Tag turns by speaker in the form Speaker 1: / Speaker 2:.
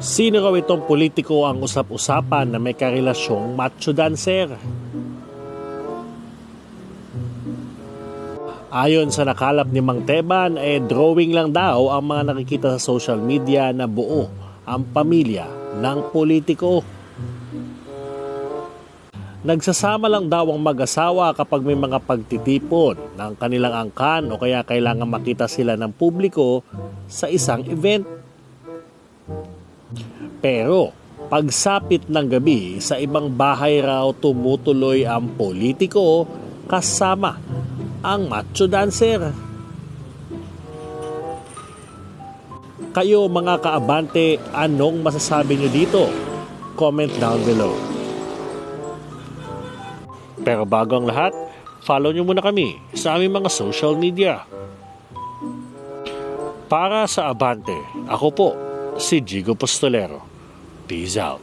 Speaker 1: Sino raw itong politiko ang usap-usapan na may karelasyong macho dancer? Ayon sa nakalap ni Mang Teban, eh drawing lang daw ang mga nakikita sa social media na buo ang pamilya ng politiko. Nagsasama lang daw ang mag-asawa kapag may mga pagtitipon ng kanilang angkan o kaya kailangan makita sila ng publiko sa isang event. Pero pagsapit ng gabi sa ibang bahay raw tumutuloy ang politiko kasama ang macho dancer. Kayo mga kaabante, anong masasabi nyo dito? Comment down below. Pero bago ang lahat, follow nyo muna kami sa aming mga social media. Para sa Abante, ako po si Jigo Postolero. Peace out.